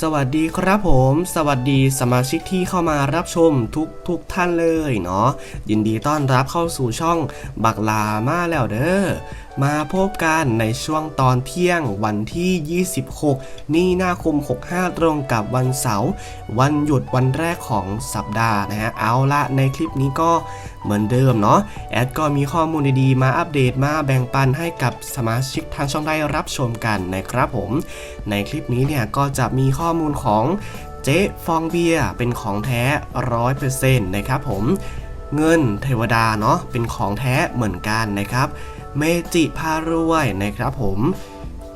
สวัสดีครับผม สวัสดีสมาชิกที่เข้ามารับชมทุกทุกท่านเลยเนาะยินดีต้อนรับเข้าสู่ช่องบักลามาแล้วเด้อ มาพบกันในช่วงตอนเที่ยงวันที่ 26 นี่นาคม 65 ตรงกับวันเสาร์วันหยุดวันแรกของสัปดาห์นะฮะเอาละในคลิปนี้ก็เหมือนเดิมเนาะแอดก็มีข้อมูลดีๆ มาอัปเดตมาแบ่งปันให้กับสมาชิกทางช่องได้รับชมกันนะครับผม ในคลิปนี้เนี่ยก็จะมีข้อมูลของเจ๊ฟองเบียเป็นของแท้ร้อยเปอร์เซ็นต์นะครับผมเงินเทวดาเนาะเป็นของแท้เหมือนกันนะครับ เมจิพารวยนะครับผม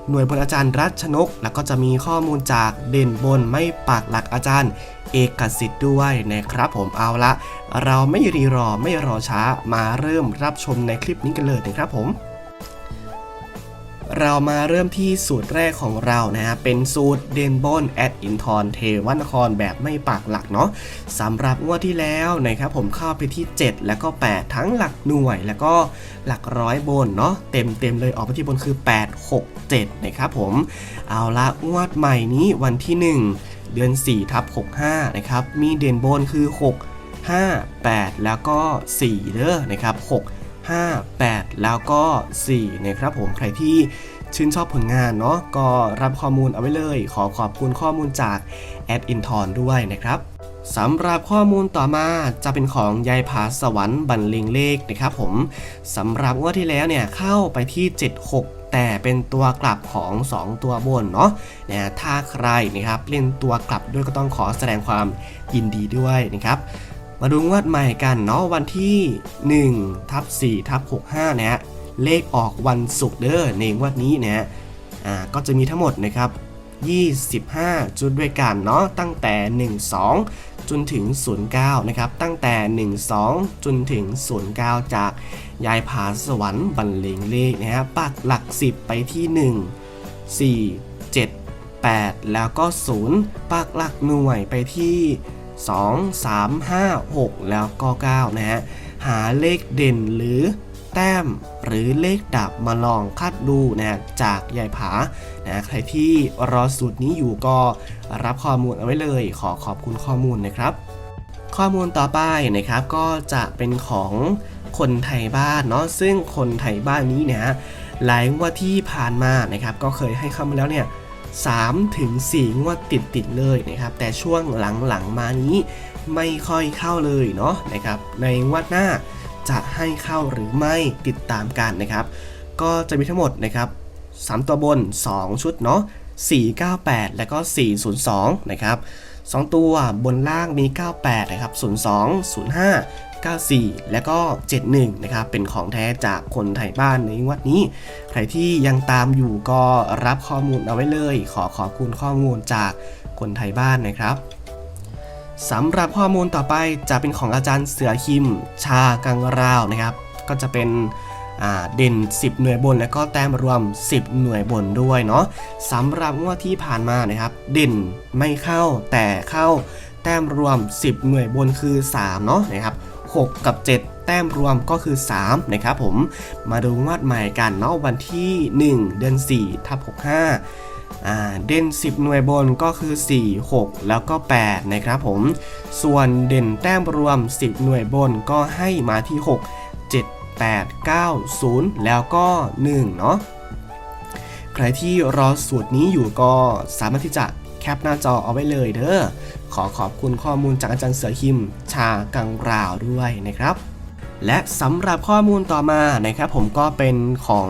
หน่วยบนอาจารย์รัชนก แล้วก็จะมีข้อมูลจากเด่นบนไม่ปากหลักอาจารย์ เอกสิทธิ์ด้วยนะครับผมเอาละ เราไม่รีรอไม่รอช้ามาเริ่มรับชมในคลิปนี้กันเลยนะครับผม เรามาเริ่มที่สูตรแรกของเรานะฮะ เป็นสูตรเดนบอนแอดอินทอนเทวันครแบบไม่ปากหลักเนาะสำหรับงวดที่แล้วนะครับผมเข้าไปที่ 7 แล้วก็ 8 ทั้งหลักหน่วยแล้วก็หลักร้อยบนเนาะเต็มเต็มเลยออกไปที่บนคือ 8 6 7 นะครับผม เอาละงวดใหม่นี้วันที่ 1 เดือน4ทับ65 นะครับ มีเด่นบนคือ 6 5 8 แล้วก็4เด้อนะครับ6 5 8 แล้วก็4นะครับผมใครที่ชื่นชอบผลงานเนาะก็รับข้อมูลเอาไว้เลย ขอขอบคุณข้อมูลจากแอดอินทอนด้วยนะครับสำหรับข้อมูลต่อมาจะเป็นของยายผาสวรรค์บรรเลงเลขนะครับผมสำหรับงวดที่แล้วเนี่ยเข้าไปที่ 76แต่เป็นตัวกลับของ 2 ตัวบนเนาะนะถ้าใครนะครับเล่นตัวกลับด้วยก็ต้องขอแสดงความยินดีด้วยนะครับ มาดูงวดใหม่กันเนาะวันที่1ทับ4ทับ65นะฮะเลขออกวันศุกร์เด้อในงวดนี้นะฮะอ่าก็จะมีทั้งหมดนะครับ25 จุดด้วยกันเนาะตั้งแต่ 12 จนถึง 09 นะครับ ตั้งแต่ 12 จนถึง 09 จากยายผาสวรรค์บรรเลงเลขนะฮะปักหลัก 10 ไปที่ 1 4 7 8 แล้วก็ 0ปักหลักหน่วยไปที่ 2 3 5 6 แล้วก็ 9 นะฮะ หาเลขเด่นหรือแต้มหรือเลขดับมาลองคัดดูนะจากยายผานะใครที่รอสูตรนี้อยู่ก็รับข้อมูลเอาไว้เลย ขอขอบคุณข้อมูลนะครับ ข้อมูลต่อไปนะครับก็จะเป็นของคนไทยบ้านเนาะซึ่งคนไทยบ้านนี้เนี่ยฮะหลายงวดที่ผ่านมานะครับก็เคยให้เข้ามาแล้วเนี่ย 3ถึง4งวดติดติดๆเลยนะครับ แต่ช่วงหลังๆมานี้ไม่ค่อยเข้าเลยเนาะนะครับ ในงวดหน้าจะให้เข้าหรือไม่ติดตามกันนะครับ ก็จะมีทั้งหมดนะครับ 3 ตัวบน 2 ชุดเนาะ498 แล้วก็ 402 นะครับ 2 ตัวบนล่างมี 98 นะครับ 02 05 94 แล้วก็ 71 นะครับ เป็นของแท้จากคนไทยบ้านในวัดนี้ ใครที่ยังตามอยู่ก็รับข้อมูลเอาไว้เลย ขอขอบคุณข้อมูลจากคนไทยบ้านนะครับสำหรับข้อมูลต่อไปจะเป็นของอาจารย์เสือคิม ชากังราวนะครับ ก็จะเป็นเด่น 10 หน่วยบนแล้วก็แต้มรวม 10 หน่วยบนด้วยเนาะสำหรับงวดที่ผ่านมานะครับ เด่นไม่เข้าแต่เข้าแต้มรวม 10 หน่วยบนคือ 3 เนาะนะครับ 6 กับ 7 แต้มรวมก็คือ 3 นะครับผมมาดูงวดใหม่กันเนาะวันที่ 1 เดือน4ทับ65อ่าเด่น 10 หน่วยบนก็คือ 4 6 แล้วก็ 8 นะครับผม ส่วนเด่นแต้มรวม 10 หน่วยบนก็ให้มาที่ 6 7 8 9 0 แล้วก็ 1 เนาะใครที่รอสูตรนี้อยู่ก็สามารถที่จะ แคปหน้าจอเอาไว้เลยเด้อ ขอขอบคุณข้อมูลจากอาจารย์เสือคิม ชากังราวด้วยนะครับและสำหรับข้อมูลต่อมานะครับผมก็เป็นของ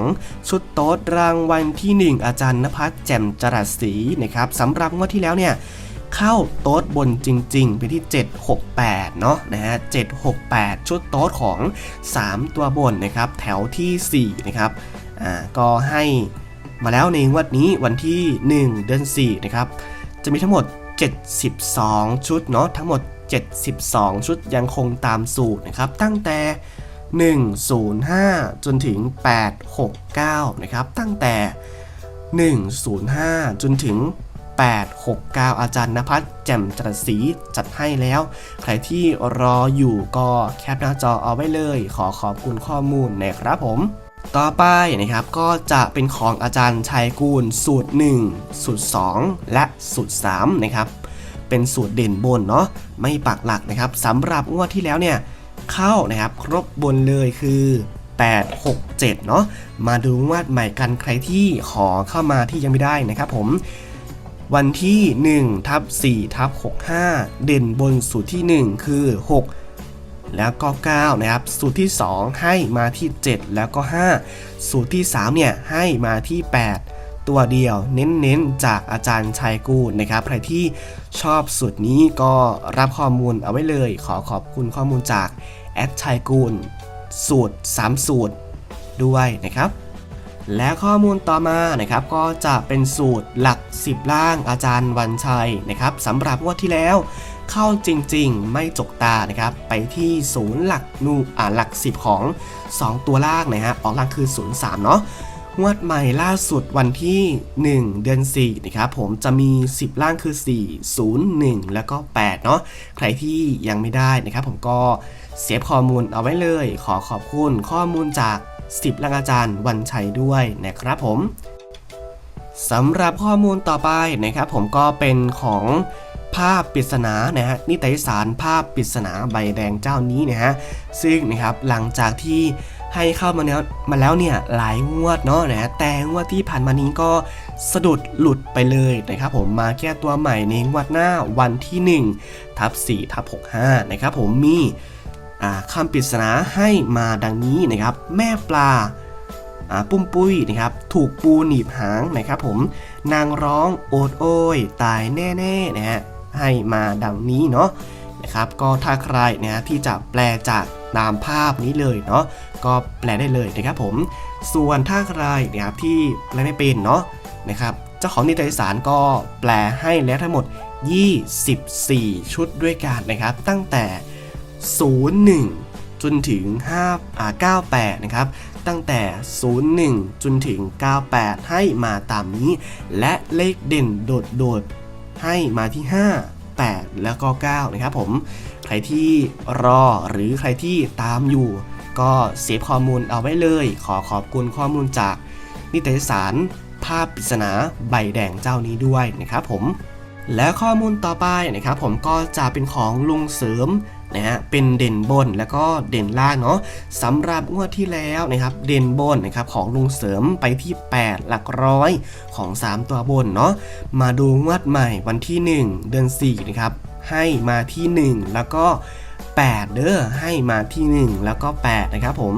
ชุดโต๊ดรางวัลที่ 1 อาจารย์นภัสแจ่มจรัสศรีนะครับสำหรับงวดที่แล้วเนี่ยเข้าโต๊ดบนจริงๆ ไปที่ 768 เนาะนะฮะ 768 ชุดโต๊ดของ 3 ตัวบนนะครับแถวทีสี่4 นะครับอ่าก็ให้มาแล้วในงวดนี้วันที่ 1 เดือน4นะครับ จะมีทั้งหมด 72 ชุดเนาะทั้งหมด 72 ชุดยังคงตามสูตรนะครับ ตั้งแต่ 105 จนถึง 869 นะครับ ตั้งแต่ 105 จนถึง 869 อาจารย์นภัสแจ่มจรัสศรีจัดให้แล้ว ใครที่รออยู่ก็แคปหน้าจอเอาไว้เลย ขอขอบคุณข้อมูลนะครับผม ต่อไปนะครับก็จะเป็นของอาจารย์ชัยกูลสูตร 1 สูตร 2 และสูตร3นะครับเป็นสูตรเด่นบนเนาะไม่ปักหลักนะครับสำหรับงวดที่แล้วเนี่ยเข้านะครับครบบนเลยคือ 8 6 7เนาะมาดูงวดใหม่กันใครที่ขอเข้ามาที่ยังไม่ได้นะครับผมวันที่1ทับ4ทับ65 เด่นบนสูตรที่ 1 คือ 6 แล้วก็9นะครับสูตรที่ 2 ให้มาที่ 7 แล้วก็ 5 สูตรที่3เนี่ยให้มาที่ 8 ตัวเดียวเน้นๆจากอาจารย์ชัยกูนะครับใครที่ชอบสูตรนี้ก็รับข้อมูลเอาไว้เลย ขอขอบคุณข้อมูลจากแอดชัยกูลสูตร 3 สูตรด้วยนะครับและข้อมูลต่อมานะครับก็จะเป็นสูตรหลัก 10 ล่างอาจารย์วันชัยนะครับสำหรับงวดที่แล้ว เข้าจริงๆ ไม่จกตานะครับไปที่ศูนย์หลักนูอ่าหลัก 10 ของ 2 ตัวล่างนะฮะออกล่างคือ 03 เนาะงวดใหม่ล่าสุดวันที่ 1 เดือน4นะครับผมจะมี 10 ล่างคือ 4 0 1 แล้วก็ 8 เนาะใครที่ยังไม่ได้นะครับผมก็เสียข้อมูลเอาไว้เลย ขอขอบคุณข้อมูลจาก 10 ล่างอาจารย์วันชัยด้วยนะครับผมสำหรับข้อมูลต่อไปนะครับผมก็เป็นของ ภาพปริศนานะฮะนิตยสารภาพปริศนาใบแดงเจ้านี้นะฮะซึ่งนะครับหลังจากที่ให้เข้ามาแล้วมาแล้วเนี่ยหลายงวดเนาะนะฮะแต่งวดที่ผ่านมานี้ก็สะดุดหลุดไปเลยนะครับผมมาแก้ตัวใหม่ในงวดหน้าวันที่1ทับ4ทับ65นะครับผมมีคำปริศนาให้มาดังนี้นะครับ แม่ปลาอ่าปุ้มปุ้ยนะครับถูกปูหนีบหางนะครับผมนางร้องโอดโอยตายแน่ๆนะฮะ ให้มาดังนี้เนาะนะครับก็ถ้าใครนะที่จะแปลจากตามภาพนี้เลยเนาะก็แปลได้เลยนะครับผม ส่วนถ้าใครนะครับที่แปลไม่เป็นเนาะนะครับเจ้าของนิตยสารก็แปลให้แล้วทั้งหมด 24 ชุดด้วยกันนะครับ ตั้งแต่ 01 จนถึง5อ่า98 นะครับ ตั้งแต่ 01 จนถึง 98 ให้มาตามนี้ และเลขเด่นโดดๆ ให้มาที่ 5 8 แล้วก็ 9 นะครับผม ใครที่รอหรือใครที่ตามอยู่ ก็เซฟข้อมูลเอาไว้เลย ขอขอบคุณข้อมูลจากนิตยสารภาพปริศนาใบแดงเจ้านี้ด้วยนะครับผม และข้อมูลต่อไปนะครับผมก็จะเป็นของลุงเสริม นะฮะเป็นเด่นบนแล้วก็เด่นล่างเนาะสำหรับงวดที่แล้วนะครับเด่นบนนะครับของลุงเสริมไปที่ 8 หลักร้อยของ 3 ตัวบนเนาะมาดูงวดใหม่วันที่ 1 เดือน4นะครับให้มาที่ 1 แล้วก็8เด้อให้มาที่ 1 แล้วก็ 8 นะครับผม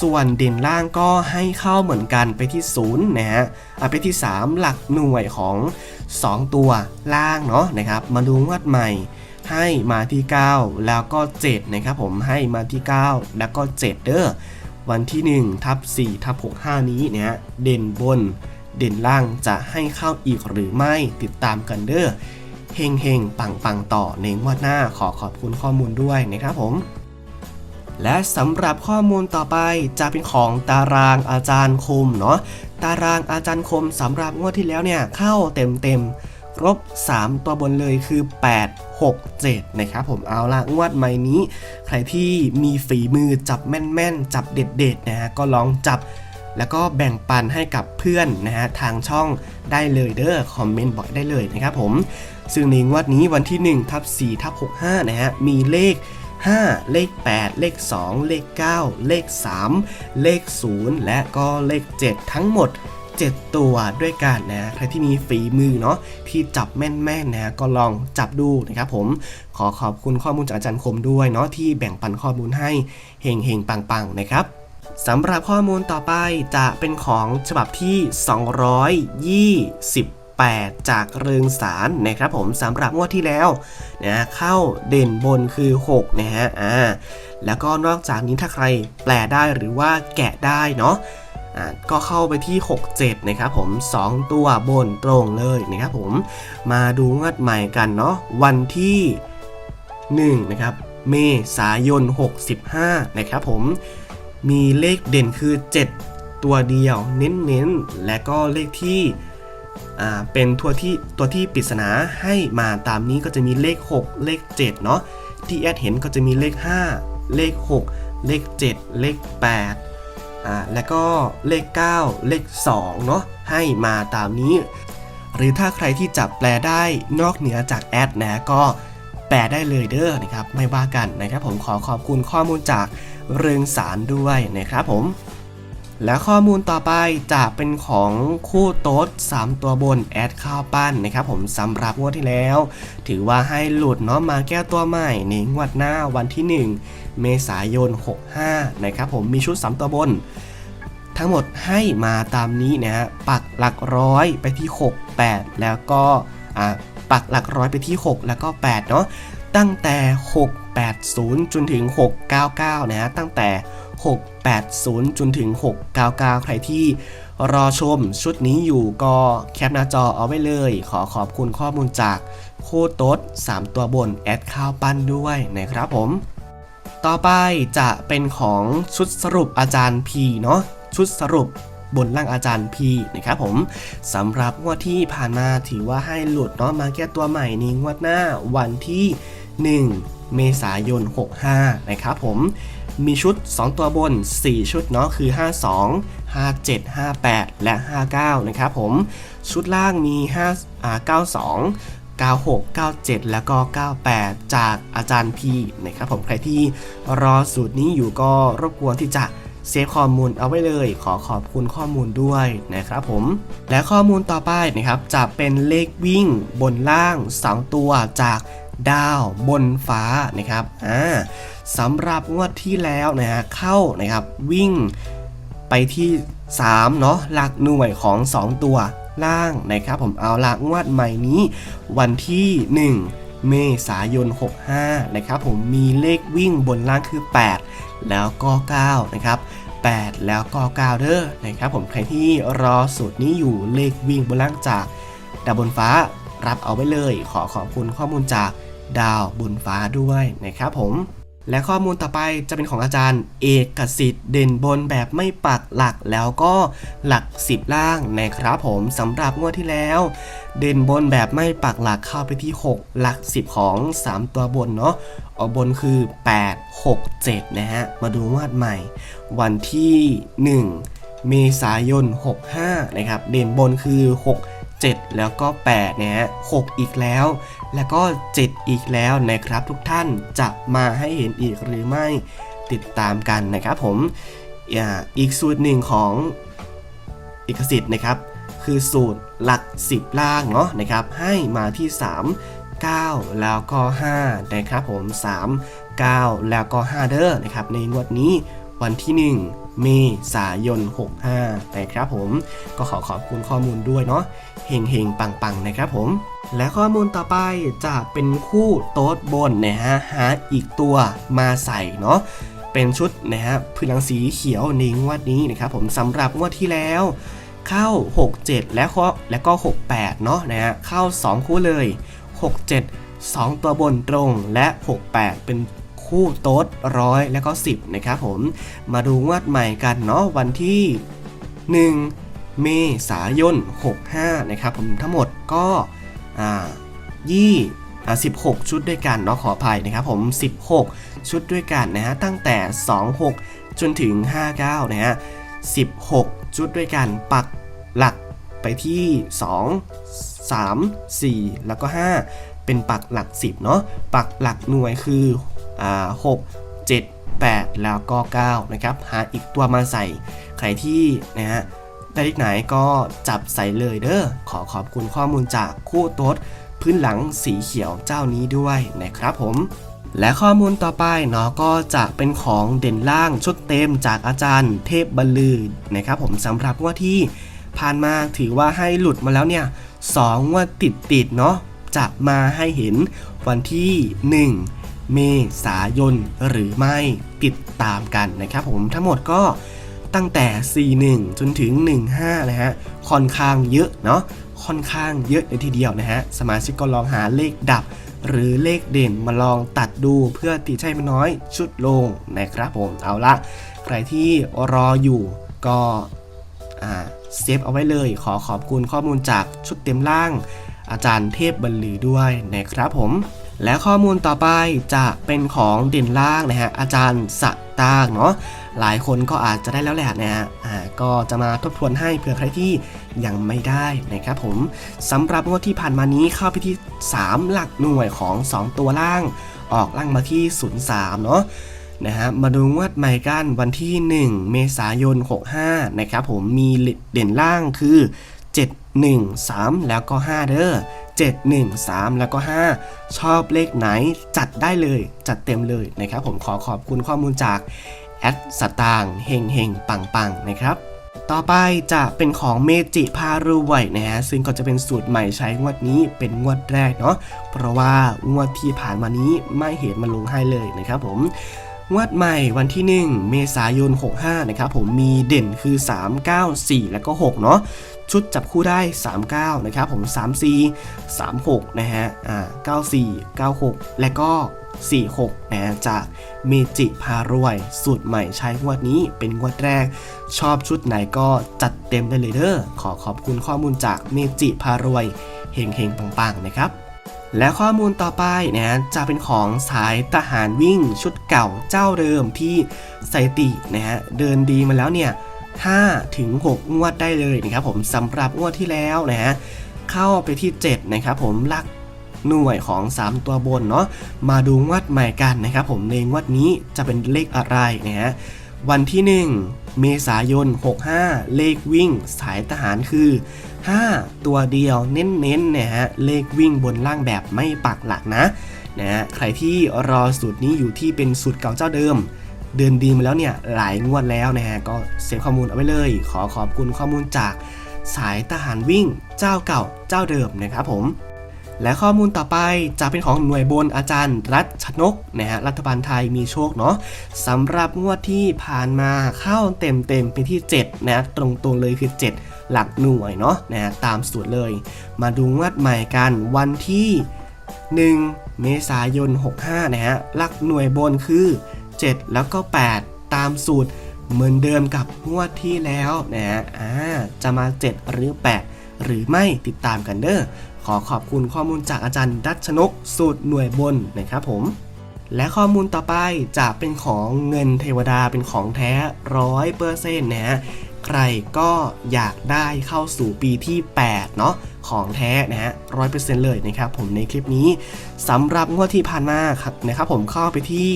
ส่วนเด่นล่างก็ให้เข้าเหมือนกันไปที่ 0 นะฮะอะไปที่ 3 หลักหน่วยของ 2 ตัวล่างเนาะนะครับ มาดูงวดใหม่ ให้มาที่ 9 แล้วก็ 7 นะครับผมให้มาที่ 9 แล้วก็ 7 เด้อวันที่ 1 ทับ4ทับ65 นี้เนี่ยเด่นบน เด่นล่างจะให้เข้าอีกหรือไม่ติดตามกันเด้อเฮงเฮงปังปังต่อในงวดหน้าขอขอบคุณข้อมูลด้วยนะครับผมและสำหรับข้อมูลต่อไปจะเป็นของตารางอาจารย์คมเนาะตารางอาจารย์คมสำหรับงวดที่แล้วเนี่ยเข้าเต็มเต็ม ๆครบ3 ตัวบนเลยคือ 8 6 7 นะครับผมเอาละงวดใหม่นี้ ใครที่มีฝีมือจับแม่นๆ จับเด็ดๆนะฮะก็ลองจับแล้วก็แบ่งปันให้กับเพื่อนนะฮะทางช่องได้เลยเด้อคอมเมนต์บอกได้เลยนะครับผมซึ่งในงวดนี้วันที่1ทับ4ทับ65นะฮะมีเลข 5 เลข 8 เลข 2 เลข 9 เลข 3 เลข 0 และก็เลข 7 ทั้งหมด 7 ตัวด้วยกันนะใครที่มีฝีมือเนาะที่จับแม่นๆนะก็ลองจับดูนะครับผมขอขอบคุณข้อมูลจากอาจารย์คมด้วยเนาะที่แบ่งปันข้อมูลให้เฮงๆปังๆนะครับสำหรับข้อมูลต่อไปจะเป็นของฉบับที่ 228จากเรืองสารนะครับผมสำหรับงวดที่แล้วนะเข้าเด่นบนคือ 6 นะฮะอ่าแล้วก็นอกจากนี้ถ้าใครแปลได้หรือว่าแกะได้เนาะ ก็เข้าไปที่ 67 นะครับผม 2 ตัวบนตรงเลยนะครับผมมาดูงวดใหม่กันเนาะวันที่ 1 นะครับ เมษายน 65 นะครับผมมีเลขเด่นคือ 7 ตัวเดียวเน้นๆ และก็เลขที่เป็นตัวที่ตัวที่ปริศนาให้มาตามนี้ก็จะมีเลข 6 เลข 7 เนาะที่แอดเห็นก็จะมีเลข 5 เลข 6 เลข 7 เลข 8 อ่าแล้วก็เลข 9 เลข2เนาะให้มาตามนี้ หรือถ้าใครที่จับแปลได้นอกเหนือจากแอดนะก็แปลได้เลยเด้อนะครับไม่ว่ากันนะครับผมขอขอบคุณข้อมูลจากเรืองสารด้วยนะครับผม และข้อมูลต่อไปจะเป็นของคู่โต๊ด 3 ตัวบนแอดข้าวปั้นนะครับผมสำหรับงวดที่แล้ว ถือว่าให้หลุดเนาะมาแก้ตัวใหม่ในงวดหน้าวันที่ 1 เมษายน 65 นะครับผมมีชุด 3 ตัวบน ทั้งหมดให้มาตามนี้นะฮะปักหลักร้อยไปที่ 6 8 แล้วก็อ่าปักหลักร้อยไปที่ 6 แล้วก็ 8 เนาะตั้งแต่ 680 จนถึง 699 นะฮะตั้งแต่ 680 จนถึง 699 ใครที่รอชมชุดนี้อยู่ก็แคปหน้าจอเอาไว้เลย ขอขอบคุณข้อมูลจากโคตรโต๊ด3 ตัวบน แอดข้าวปั้นด้วยนะครับผม ต่อไปจะเป็นของชุดสรุปอาจารย์ P เนาะชุดสรุปบนล่างอาจารย์ P นะครับผมสำหรับงวดที่ผ่านมาถือว่าให้หลุดเนาะมาแก้ตัวใหม่ในงวดหน้าวันที่ 1 เมษายน 65 นะครับผม มีชุด 2 ตัวบน 4 ชุดเนาะคือ 52 57 58 และ 59 นะครับผม ชุดล่างมี5อ่า92 96 97 แล้วก็ 98 จากอาจารย์พีนะครับผมใครที่รอสูตรนี้อยู่ก็รบกวนที่จะเซฟข้อมูลเอาไว้เลย ขอขอบคุณข้อมูลด้วยนะครับผม และข้อมูลต่อไปนะครับจะเป็นเลขวิ่งบนล่าง 2 ตัวจาก ดาวบนฟ้านะครับอ่าสำหรับงวดที่แล้วนะฮะเข้านะครับวิ่งไปที่3เนาะหลักหน่วยของ 2 ตัวล่างนะครับ ผมเอาละงวดใหม่นี้ วันที่ 1 เมษายน 65 นะครับ ผมมีเลขวิ่งบนล่างคือ 8 แล้วก็ 9 นะครับ 8 แล้วก็ 9 เด้อนะครับ ผมใครที่รอสูตรนี้อยู่เลขวิ่งบนล่างจากดาวบนฟ้า รับเอาไว้เลย ขอขอบคุณข้อมูลจากดาวบนฟ้าด้วยนะครับผม และข้อมูลต่อไปจะเป็นของอาจารย์ เอกสิทธิ์เด่นบนแบบไม่ปักหลักแล้วก็หลัก 10 ล่างนะครับผมสำหรับงวดที่แล้ว เด่นบนแบบไม่ปักหลักเข้าไปที่ 6 หลัก 10 ของ 3 ตัวบนเนาะออกบนคือ 8 6 7 นะฮะ มาดูงวดใหม่ วันที่ 1 เมษายน 65 นะครับ เด่นบนคือ 6 7 แล้วก็8นะฮะ6อีกแล้ว แล้วก็ 7 อีกแล้วนะครับ ทุกท่านจะมาให้เห็นอีกหรือไม่ติดตามกันนะครับผมอ,อีกสูตรหนึ่งของเอกสิทธิ์นะครับ คือสูตรหลัก 10 ล่างเนาะนะครับ ให้มาที่ 3 9 แล้วก็ 5 นะครับผม 3 9 แล้วก็ 5 เด้อนะครับ ในงวดนี้วันที่ 1 เมษายน 65 นะครับผม ก็ขอขอบคุณข้อมูลด้วยเนาะเฮงเฮงปังปังๆ นะครับผม และข้อมูลต่อไปจะเป็นคู่โต๊ดบนนะฮะหาอีกตัวมาใส่เนาะเป็นชุดนะฮะพื้นหลังสีเขียวในงวดนี้นะครับผมสำหรับงวดที่แล้วเข้า 67 และก็และก็ 68 เนาะนะฮะเข้า 2 คู่เลย 67 2 ตัวบนตรงและ 68 เป็น คู่โต๊ดร้อยและก็ 10 นะครับผม มาดูงวดใหม่กันเนาะวันที่ 1 เมษายน 65 นะครับผมทั้งหมดก็อ่ายี่อ่า16 ชุดด้วยกันเนาะขออภัยนะครับผม 16 ชุดด้วยกันนะฮะตั้งแต่ 26 จนถึง 59 นะฮะ 16 ชุดด้วยกันปักหลักไปที่ 2 3 4 แล้วก็ 5 เป็นปักหลัก 10 เนาะปักหลักหน่วยคือ อ่า6 7 8แปดแล้วก็9นะครับหาอีกตัวมาใส่ใครที่นะฮะได้เลขไหนก็จับใส่เลยเด้อขอขอบคุณข้อมูลจากคู่โต๊ดพื้นหลังสีเขียวเจ้านี้ด้วยนะครับผมและข้อมูลต่อไปเนาะก็จะเป็นของเด่นล่างชุดเต็มจากอาจารย์ เทพบรรลือนะครับผมสำหรับว่าที่ผ่านมาถือว่าให้หลุดมาแล้วเนี่ยสองว่าติดติดๆเนาะจะมาให้เห็นวันที่1 เมษายนหรือไม่ติดตามกันนะครับผมทั้งหมดก็ตั้งแต่ 41 จนถึง 15 นะฮะ ค่อนข้างเยอะเนาะ ค่อนข้างเยอะเลยทีเดียวนะฮะ สมาชิกก็ลองหาเลขดับ หรือเลขเด่นมาลองตัดดูเพื่อตีใช่มันน้อยชุดลงนะครับผม เอาละ ใครที่รออยู่ก็เซฟเอาไว้เลย ขอขอบคุณข้อมูลจากชุดเต็มล่าง อาจารย์เทพบรรลือด้วยนะครับผม และข้อมูลต่อไปจะเป็นของเด่นล่างนะฮะอาจารย์สตางเนาะหลายคนก็อาจจะได้แล้วแหละนะฮะอ่าก็จะมาทบทวนให้เผื่อใครที่ยังไม่ได้นะครับผมสำหรับงวดที่ผ่านมานี้เข้าไปที่ 3 หลักหน่วยของ 2 ตัวล่าง ออกล่างมาที่ 03 เนาะนะฮะมาดูงวดใหม่กันวันที่ 1 เมษายน 65 นะครับผมมีเด่นล่างคือ 7 1 3 แล้วก็ 5 เด้อ7 1 3 แล้วก็ 5 ชอบเลขไหนจัดได้เลยจัดเต็มเลยนะครับ ผมขอขอบคุณข้อมูลจากแอดสตางเฮงเฮงปังปังนะครับต่อไปจะเป็นของเมจิพารวยนะฮะซึ่งก็จะเป็นสูตรใหม่ใช้งวดนี้เป็นงวดแรกเนาะเพราะว่างวดที่ผ่านมานี้ไม่เห็นมันลงให้เลยนะครับผมงวดใหม่วันที่ 1 เมษายน 65 นะครับผมมีเด่นคือ 3 9 4 แล้วก็ 6 เนาะ ชุดจับคู่ได้ 39 นะครับผม 34 36 นะฮะ อ่า 94 96 และก็ 46นะฮะจากเมจิพารวย สูตรใหม่ใช้งวดนี้เป็นงวดแรก ชอบชุดไหนก็จัดเต็มได้เลยเด้อ ขอขอบคุณข้อมูลจากเมจิพารวยเฮงเฮงๆปังๆ นะครับและข้อมูลต่อไปนะจะเป็นของสายทหารวิ่งชุดเก่าเจ้าเดิมที่สถิตินะฮะเดินดีมาแล้วเนี่ย 5 ถึง 6 งวดได้เลยนะครับผมสำหรับงวดที่แล้วนะฮะเข้าไปที่ 7 นะครับผมลักหน่วยของ 3 ตัวบนเนาะมาดูงวดใหม่กันนะครับผมในงวดนี้จะเป็นเลขอะไรนะฮะวันที่ 1 เมษายน 65 เลขวิ่งสายทหารคือ 5 ตัวเดียวเน้นๆนะฮะเลขวิ่งบนล่างแบบไม่ปักหลักนะนะฮะใครที่รอสูตรนี้อยู่ที่เป็นสูตรเก่าเจ้าเดิม เดินดีมาแล้วเนี่ยหลายงวดแล้วนะฮะก็เซฟข้อมูลเอาไว้เลย ขอขอบคุณข้อมูลจากสายทหารวิ่งเจ้าเก่าเจ้าเดิมนะครับผมและข้อมูลต่อไปจะเป็นของหน่วยบนอาจารย์รัชนกนะฮะรัฐบาลไทยมีโชคเนาะสำหรับงวดที่ผ่านมาเข้าเต็มเต็มๆไปที่ 7 นะตรงๆเลยคือ 7 หลักหน่วยเนาะนะฮะตามสูตรเลย มาดูงวดใหม่กันวันที่ 1 เมษายน 65 นะฮะหลักหน่วยบนคือ 7 แล้วก็ 8 ตามสูตรเหมือนเดิมกับงวดที่แล้วนะฮะอ่าจะมา 7 หรือ 8 หรือไม่ติดตามกันเด้อขอขอบคุณข้อมูลจากอาจารย์ดัชนกสูตรหน่วยบนนะครับผม และข้อมูลต่อไปจะเป็นของเงินเทวดาเป็นของแท้ร้อยเปอร์เซ็นต์นะฮะใครก็อยากได้เข้าสู่ปีที่ 8 เนาะของแท้นะฮะร้อยเปอร์เซ็นต์เลยนะครับผมในคลิปนี้สำหรับงวดที่ผ่านมาครับนะครับผมเข้าไปที่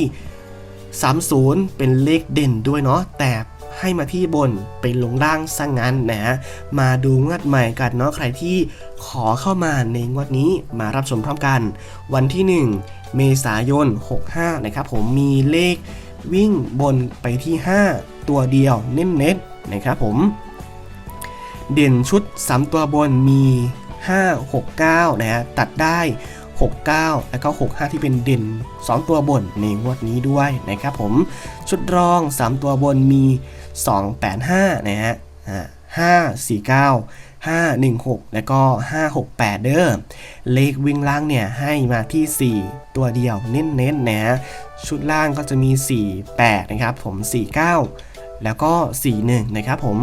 30 เป็นเลขเด่นด้วยเนาะแต่ให้มาที่บนเป็นลงล่างซะงงั้นนะ มาดูงวดใหม่กันเนาะใครที่ขอเข้ามาในงวดนี้มารับชมพร้อมกัน วันที่ 1 เมษายน 65 นะครับผมมีเลขวิ่งบนไปที่ 5 ตัวเดียวเน้นๆนะครับผม เด่นชุด 3 ตัวบนมี 5 6 9 นะฮะตัดได้ 69 แล้วก็ 65 ที่เป็นเด่น 2 ตัวบนในงวดนี้ด้วยนะครับผม ชุดรอง 3 ตัวบนมี 285 นะฮะอ่า549 516 แล้วก็ 568 เด้อ เลขวิ่งล่างเนี่ยให้มาที่ 4 ตัวเดียวเน้นๆนะฮะชุดล่างก็จะมี 48 นะครับผม 49 แล้วก็ 41 นะครับผม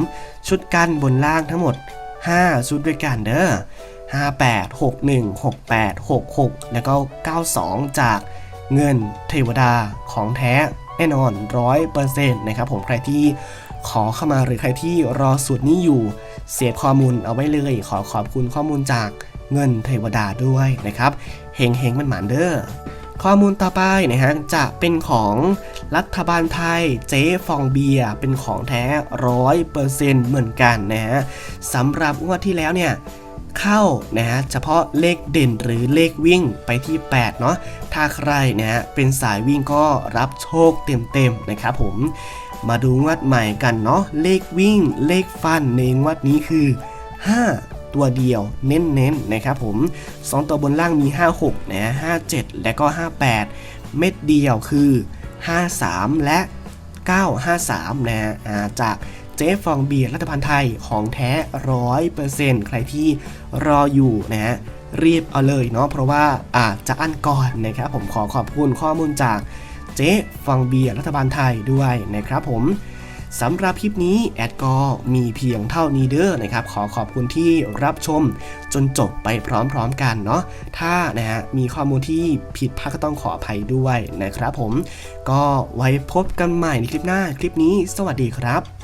ชุดกันบนล่างทั้งหมด 5 ชุดด้วยกันเด้อ 58 61 68 66 แล้วก็ 92 จากเงินเทวดาของแท้แน่นอน 100%นะครับผมใครที่ขอเข้ามาหรือใครที่รอสูตรนี้อยู่ เสียข้อมูลเอาไว้เลย ขอขอบคุณข้อมูลจากเงินเทวดาด้วยนะครับเฮงเฮงมันหมานเด้อข้อมูลต่อไปนะฮะจะเป็นของรัฐบาลไทยเจ๊ฟองเบียเป็นของแท้ร้อยเปอร์เซ็นต์เหมือนกันนะฮะสำหรับงวดที่แล้วเนี่ย เข้านะฮะเฉพาะเลขเด่นหรือเลขวิ่งไปที่8เนาะถ้าใครนะฮะเป็นสายวิ่งก็รับโชคเต็มๆนะครับผมมาดูงวดใหม่กันเนาะเลขวิ่งเลขฟันในงวดนี้คือ 5 ตัวเดียวเน้นๆนะครับผม 2 ตัวบนล่างมี 56นะ57 และก็ 58 เม็ดเดียวคือ 53 และ 953 นะฮะอ่าจาก เจ๊ฟองเบียร์รัฐบาลไทยของแท้ร้อยเปอร์เซ็นต์ใครที่รออยู่นะฮะรีบเอาเลยเนาะเพราะว่าอาจจะอั้นก่อนนะครับผมขอขอบคุณข้อมูลจากเจ๊ฟองเบียร์รัฐบาลไทยด้วยนะครับผมสำหรับคลิปนี้แอดก็มีเพียงเท่านี้เด้อนะครับขอขอบคุณที่รับชมจนจบไปพร้อมๆกันเนาะถ้านะฮะมีข้อมูลที่ผิดพลาดก็ต้องขออภัยด้วยนะครับผมก็ไว้พบกันใหม่ในคลิปหน้าคลิปนี้ สวัสดีครับ